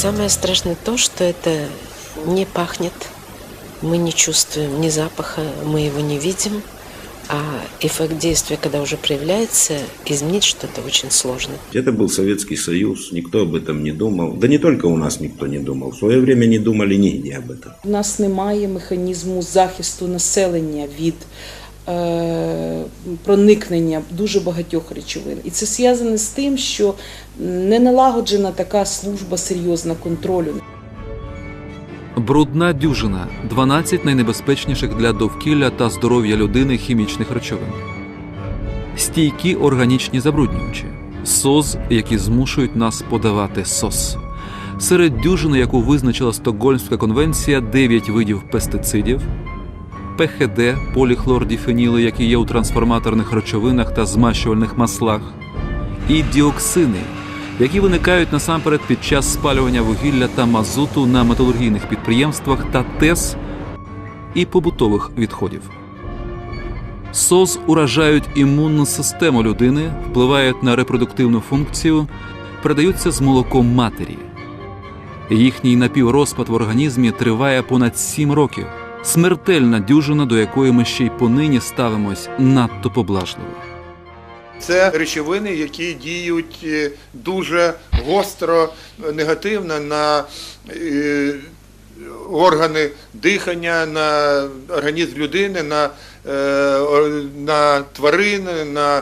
Самое страшное то, что это не пахнет, мы не чувствуем ни запаха, мы его не видим, а эффект действия, когда уже проявляется, изменить что-то очень сложно. Это был Советский Союз, никто об этом не думал. Да не только у нас никто не думал, в свое время не думали нигде об этом. У нас немає механізму захисту населення від е, проникнення дуже багатьох речовин. І це зв'язане з тим, що не налагоджена така служба серйозна контролю. Брудна дюжина 12 найнебезпечніших для довкілля та здоров'я людини хімічних речовин. Стійкі органічні забруднювачі, СОЗ, які змушують нас подавати СОС. Серед дюжини, яку визначила Стокгольмська конвенція, 9 видів пестицидів, ПХД, поліхлордіфеніли, які є у трансформаторних речовинах та змащувальних маслах, і діоксини, які виникають насамперед під час спалювання вугілля та мазуту на металургійних підприємствах та ТЕС і побутових відходів. СОЗ уражають імунну систему людини, впливають на репродуктивну функцію, передаються з молоком матері. Їхній напіврозпад в організмі триває понад 7 років. Смертельна дюжина, до якої ми ще й понині ставимось надто поблажливо. Це речовини, які діють е, дуже гостро, негативно на е, органи дихання, на організм людини, на, е, на тварини, на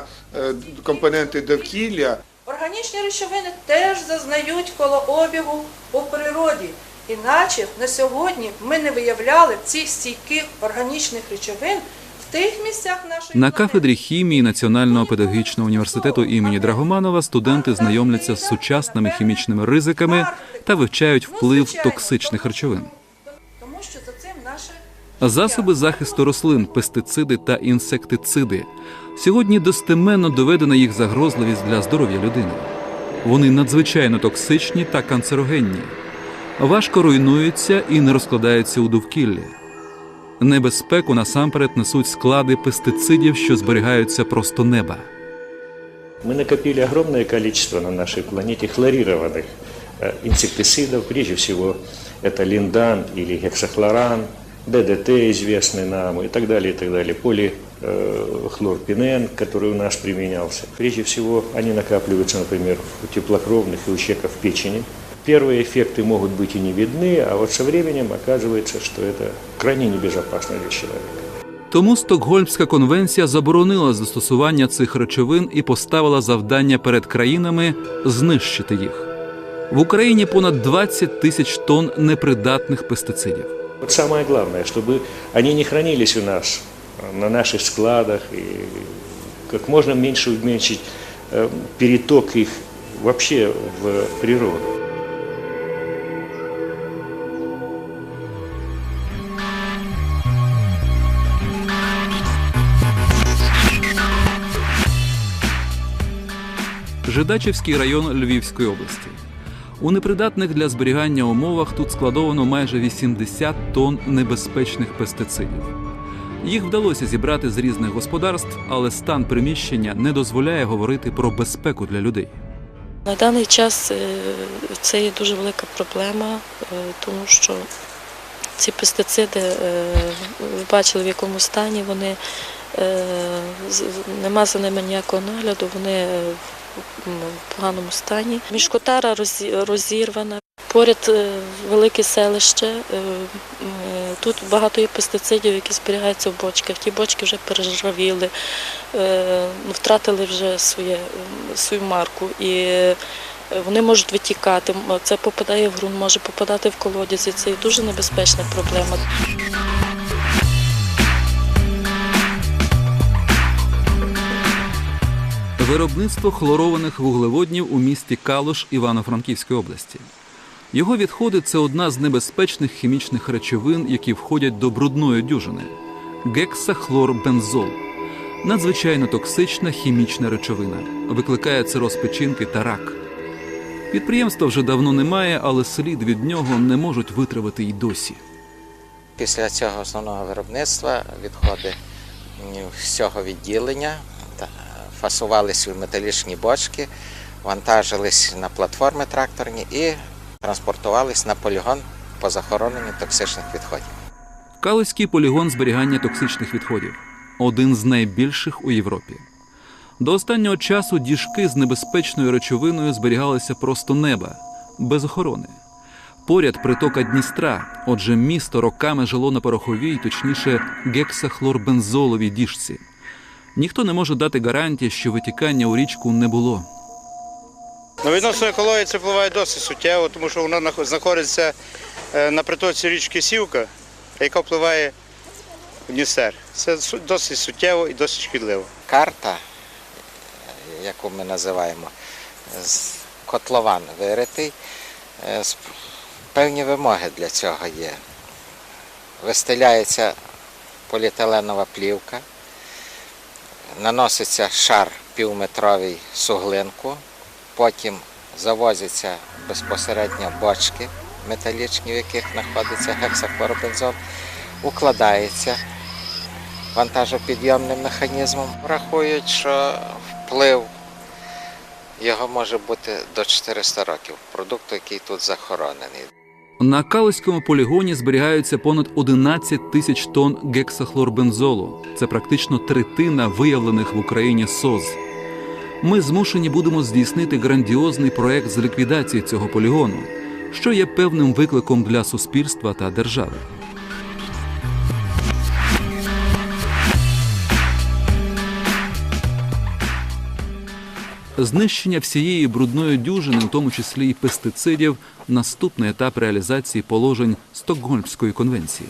компоненти довкілля. Органічні речовини теж зазнають колообігу у природі. Іначе на сьогодні ми не виявляли цих стійких органічних речовин в тих місцях нашої На кафедрі хімії Національного педагогічного університету імені Драгоманова студенти знайомляться з сучасними хімічними ризиками та вивчають вплив токсичних речовин. Тому що за цим наше Засоби захисту рослин, пестициди та інсектициди. Сьогодні достеменно доведена їх загрозливість для здоров'я людини. Вони надзвичайно токсичні та канцерогенні, важко руйнуються і не розкладаються у довкіллі. Небезпеку насамперед несуть склади пестицидів, що зберігаються просто неба. Мы накопили огромное количество на нашей планете хлорированных э, инсектицидов, прежде всего это линдан или гексахлоран, ДДТ известный нам и так далее, и так далее, полихлорпинен, который у нас применялся. Прежде всего они накапливаются, например, у теплокровных и у чеков печени. Первые эффекты могут быть и не видны, а вот со временем оказывается, что это крайне небезопасно для человека. Тому Стокгольмська конвенція заборонила застосування цих речовин і поставила завдання перед країнами знищити їх. В Україні понад 20 тисяч тонн непридатних пестицидів. Вот самое главное, чтобы они не хранились у нас э, на наших складах и как можно меньше уменьшить э, переток их вообще в природу. Жидачівський район Львівської області. У непридатних для зберігання умовах тут складовано майже 80 тонн небезпечних пестицидів. Їх вдалося зібрати з різних господарств, але стан приміщення не дозволяє говорити про безпеку для людей. На даний час е, це є дуже велика проблема, е, тому що ці пестициди, е, ви бачили в якому стані вони, нема за ними ніякого нагляду, вони в поганому стані. Мішкотара розі- розірвана. Поряд е, велике селище. е, е, Тут багато є пестицидів, які зберігаються в бочках. Ті бочки вже пережравіли, ну, втратили вже своє, свою марку. І вони можуть витікати. Це попадає в ґрунт, може попадати в колодязі. Це дуже небезпечна проблема. Виробництво хлорованих вуглеводнів у місті Калуш Івано-Франківської області. Його відходи це одна з небезпечних хімічних речовин, які входять до брудної дюжини гексахлорбензол. Надзвичайно токсична хімічна речовина, викликає цироз печінки та рак. Підприємства вже давно немає, але слід від нього не можуть витравити й досі. Після цього основного виробництва відходи всього відділення фасувалися в металічні бочки, вантажились на платформи тракторні і транспортувались на полігон по захороненню токсичних відходів. Калузький полігон зберігання токсичних відходів один з найбільших у Європі. До останнього часу діжки з небезпечною речовиною зберігалися просто неба, без охорони. Поряд притока Дністра, отже, місто роками жило на пороховій, точніше, гексахлорбензоловій діжці. Ніхто не може дати гарантії, що витікання у річку не було. Ну, відносно екології це впливає досить суттєво, тому що вона знаходиться е, на притоці річки Сівка, яка впливає в Дністер. Це досить суттєво і досить шкідливо. Карта, яку ми називаємо, з котлован виритий, е, певні вимоги для цього є. Вистеляється поліетиленова плівка, наноситься шар півметровий суглинку, потім завозяться безпосередньо бочки металічні, в яких знаходиться гексахлоробензол, укладається вантажопідйомним механізмом. Рахують, що вплив його може бути до 400 років, продукту, який тут захоронений. На калиському полігоні зберігаються понад 11 тисяч тонн гексахлорбензолу. Це практично третина виявлених в Україні СОЗ. Ми змушені будемо здійснити грандіозний проект з ліквідації цього полігону, що є певним викликом для суспільства та держави. Знищення всієї брудної дюжини, в тому числі і пестицидів, наступний етап реалізації положень Стокгольмської конвенції.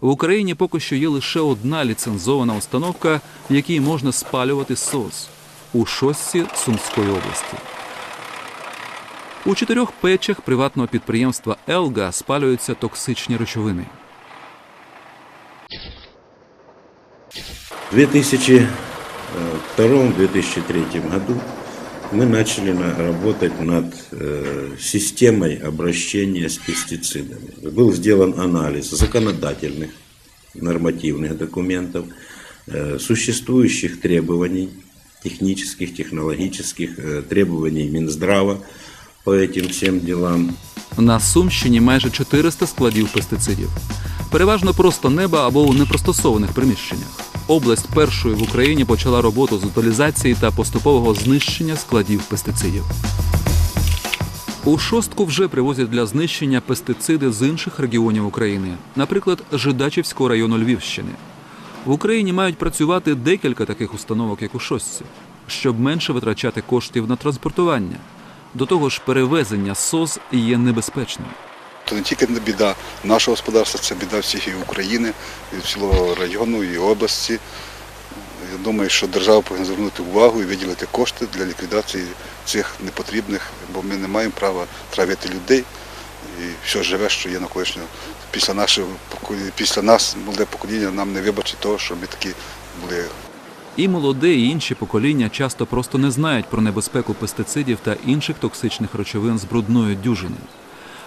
В Україні поки що є лише одна ліцензована установка, в якій можна спалювати СОЗ у шостці Сумської області. У чотирьох печах приватного підприємства Елга спалюються токсичні речовини. В 2002-2003 году мы начали на- работать над э, системой обращения с пестицидами. Был сделан анализ законодательных, нормативных документов, э, существующих требований, технических, технологических, э, требований Минздрава по этим всем делам. На Сумщині майже 400 складів пестицидів. Переважно просто неба або у непристосованих приміщеннях. Область першою в Україні почала роботу з утилізації та поступового знищення складів пестицидів. У шостку вже привозять для знищення пестициди з інших регіонів України, наприклад, Жидачівського району Львівщини. В Україні мають працювати декілька таких установок, як у шостці, щоб менше витрачати коштів на транспортування. До того ж, перевезення СОЗ є небезпечним. То не тільки біда нашого господарства, це біда всієї України, і цілого району і області. Я думаю, що держава повинна звернути увагу і виділити кошти для ліквідації цих непотрібних, бо ми не маємо права травити людей. І все живе, що є навколишнього. Після нашого після нас, молоде покоління, нам не вибачить того, що ми такі були І молоде, і інші покоління часто просто не знають про небезпеку пестицидів та інших токсичних речовин з брудною дюжиною.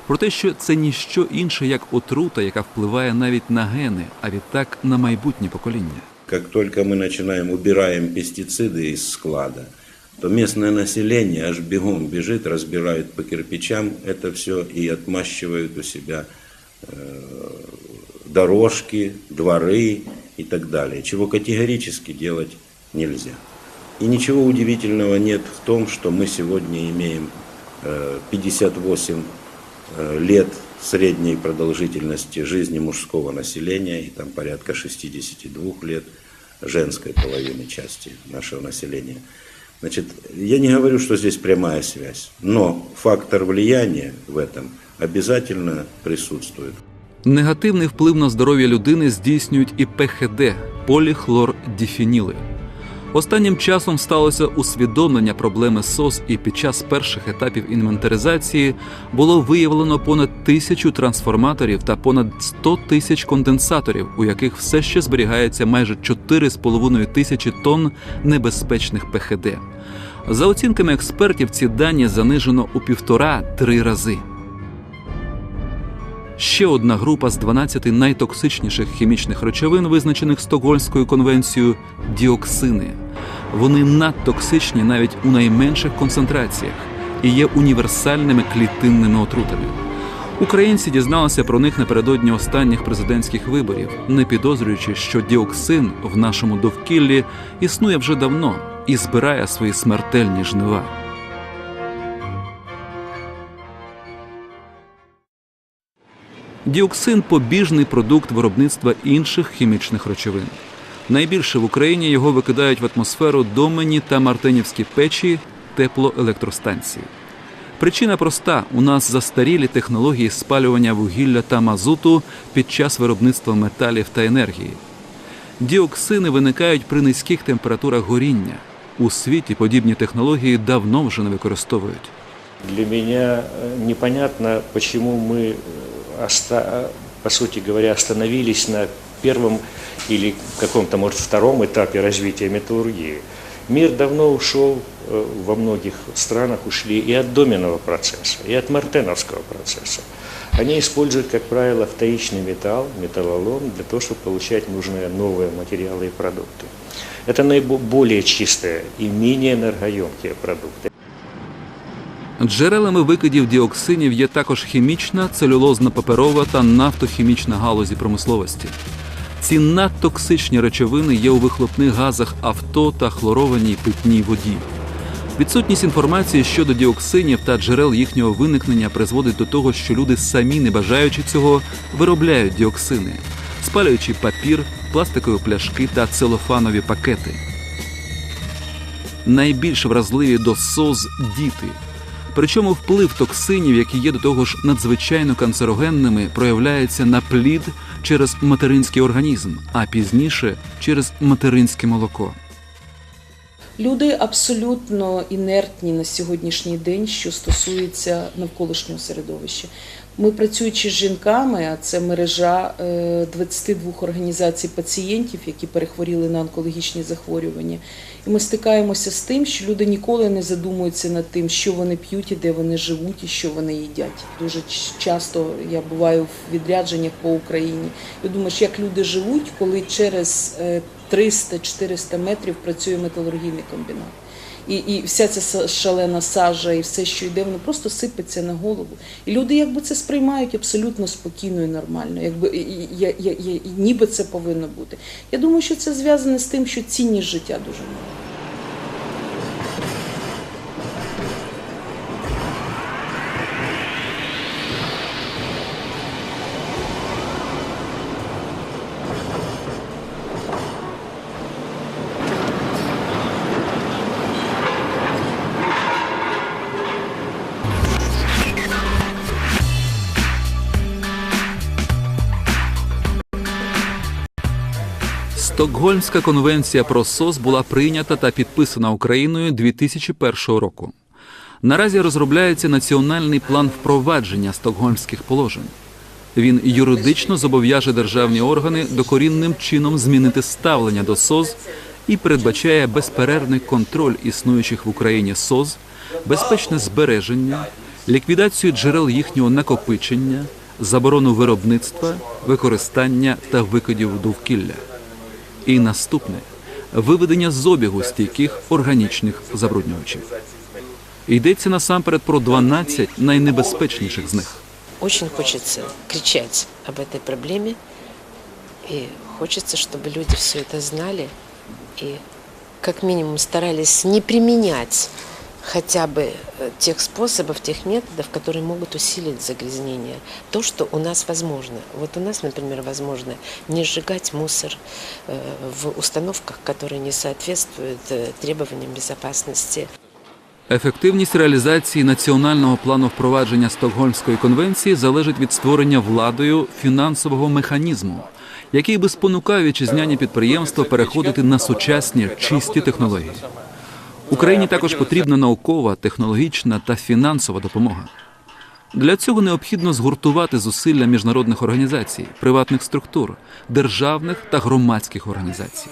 Про те, що це ніщо інше, як отрута, яка впливає навіть на гени, а відтак на майбутнє покоління. Как только мы начинаем, убираем пестициды из склада, то местное население аж бегом бежит, разбирают по кирпичам это все и отмащивают у себя э, дорожки, дворы И так далее, чего категорически делать нельзя. И ничего удивительного нет в том, что мы сегодня имеем э, 58 э, лет средней продолжительности жизни мужского населения и там порядка 62 лет женской половины части нашего населения. Значит, я не говорю, что здесь прямая связь, но фактор влияния в этом обязательно присутствует. Негативний вплив на здоров'я людини здійснюють і ПХД поліхлордіфініли. Останнім часом сталося усвідомлення проблеми СОС, і під час перших етапів інвентаризації було виявлено понад тисячу трансформаторів та понад 100 тисяч конденсаторів, у яких все ще зберігається майже 4,5 тисячі тонн небезпечних ПХД. За оцінками експертів, ці дані занижено у півтора-три рази. Ще одна група з 12 найтоксичніших хімічних речовин, визначених Стокгольмською конвенцією діоксини. Вони надтоксичні навіть у найменших концентраціях і є універсальними клітинними отрутами. Українці дізналися про них напередодні останніх президентських виборів, не підозрюючи, що діоксин в нашому довкіллі існує вже давно і збирає свої смертельні жнива. Діоксин побіжний продукт виробництва інших хімічних речовин. Найбільше в Україні його викидають в атмосферу домені та мартинівські печі теплоелектростанції. Причина проста: у нас застарілі технології спалювання вугілля та мазуту під час виробництва металів та енергії. Діоксини виникають при низьких температурах горіння. У світі подібні технології давно вже не використовують. Для меня э, непонятно, почему мы, э, оста- по сути говоря, остановились на первом или каком-то, может, втором этапе развития металлургии. Мир давно ушел, э, во многих странах ушли и от доменного процесса, и от мартеновского процесса. Они используют, как правило, вторичный металл, металлолом, для того, чтобы получать нужные новые материалы и продукты. Это наиболее чистые и менее энергоемкие продукты. Джерелами викидів діоксинів є також хімічна, целюлозно-паперова та нафтохімічна галузі промисловості. Ці надтоксичні речовини є у вихлопних газах авто та хлорованій питній воді. Відсутність інформації щодо діоксинів та джерел їхнього виникнення призводить до того, що люди самі, не бажаючи цього, виробляють діоксини, спалюючи папір, пластикові пляшки та целофанові пакети. Найбільш вразливі до СОЗ діти. Причому вплив токсинів, які є до того ж надзвичайно канцерогенними, проявляється на плід через материнський організм, а пізніше через материнське молоко. Люди абсолютно інертні на сьогоднішній день, що стосується навколишнього середовища. Ми працюючи з жінками, а це мережа е, 22 організацій пацієнтів, які перехворіли на онкологічні захворювання. І ми стикаємося з тим, що люди ніколи не задумуються над тим, що вони п'ють і де вони живуть, і що вони їдять. Дуже часто я буваю в відрядженнях по Україні. І думаєш, як люди живуть, коли через е, 300-400 метрів працює металургійний комбінат. І, і вся ця шалена сажа, і все, що йде, воно просто сипеться на голову. І люди якби це сприймають абсолютно спокійно і нормально, якби і- я, я, я, і ніби це повинно бути. Я думаю, що це зв'язане з тим, що цінність життя дуже мала. Стокгольмська конвенція про СОС була прийнята та підписана Україною 2001 року. Наразі розробляється національний план впровадження стокгольмських положень. Він юридично зобов'яже державні органи докорінним чином змінити ставлення до СОЗ і передбачає безперервний контроль існуючих в Україні СОЗ, безпечне збереження, ліквідацію джерел їхнього накопичення, заборону виробництва, використання та викидів довкілля. І наступне виведення з обігу стійких органічних забруднювачів. Йдеться насамперед про 12 найнебезпечніших з них. Очень хочется кричать об этой проблеме, и хочется, чтобы люди все это знали и как минимум старались не применять хотя бы э, тех способов, тех методов, которые могут усилить загрязнение. То, что у нас возможно. Вот у нас, например, возможно не сжигать мусор э, в установках, которые не соответствуют э, требованиям безопасности. Ефективність реалізації національного плану впровадження Стокгольмської конвенції залежить від створення владою фінансового механізму, який би спонукав вітчизняні підприємства переходити на сучасні чисті технології. Україні також потрібна наукова, технологічна та фінансова допомога. Для цього необхідно згуртувати зусилля міжнародних організацій, приватних структур, державних та громадських організацій.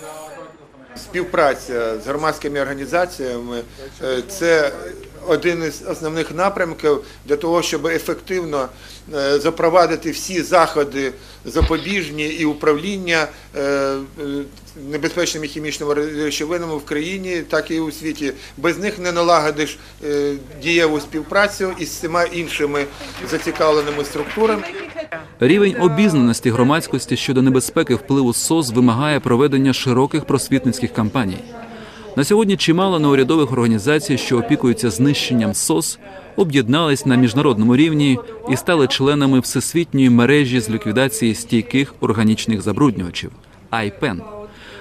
Співпраця з громадськими організаціями е, це один із основних напрямків для того, щоб ефективно е, запровадити всі заходи запобіжні і управління е, е, небезпечними хімічними речовинами в країні, так і у світі. Без них не налагодиш дієву співпрацю із всіма іншими зацікавленими структурами. Рівень обізнаності громадськості щодо небезпеки впливу СОЗ вимагає проведення широких просвітницьких кампаній. На сьогодні чимало неурядових організацій, що опікуються знищенням СОЗ, об'єднались на міжнародному рівні і стали членами всесвітньої мережі з ліквідації стійких органічних забруднювачів АйПЕН.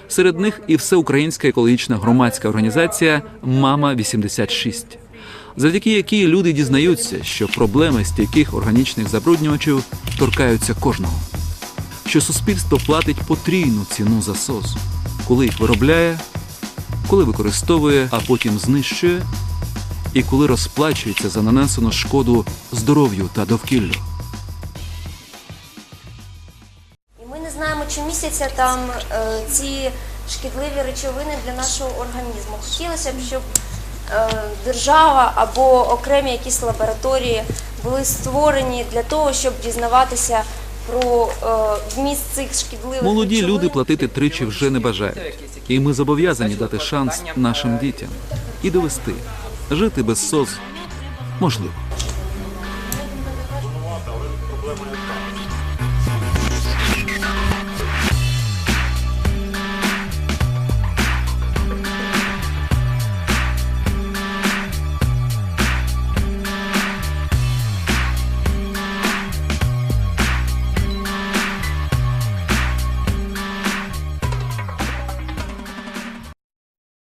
Серед них і всеукраїнська екологічна громадська організація Мама 86 завдяки якій люди дізнаються, що проблеми стійких органічних забруднювачів торкаються кожного, що суспільство платить потрійну ціну за СОЗ, коли їх виробляє, коли використовує, а потім знищує, і коли розплачується за нанесену шкоду здоров'ю та довкіллю. І ми не знаємо, чи містяться там е, ці шкідливі речовини для нашого організму. Хотілося б, щоб е, держава або окремі якісь лабораторії були створені для того, щоб дізнаватися про е, вміст цих шкідливих Молоді люди платити тричі вже не бажають, і ми зобов'язані дати шанс нашим дітям і довести. Жити без СОЗ можливо.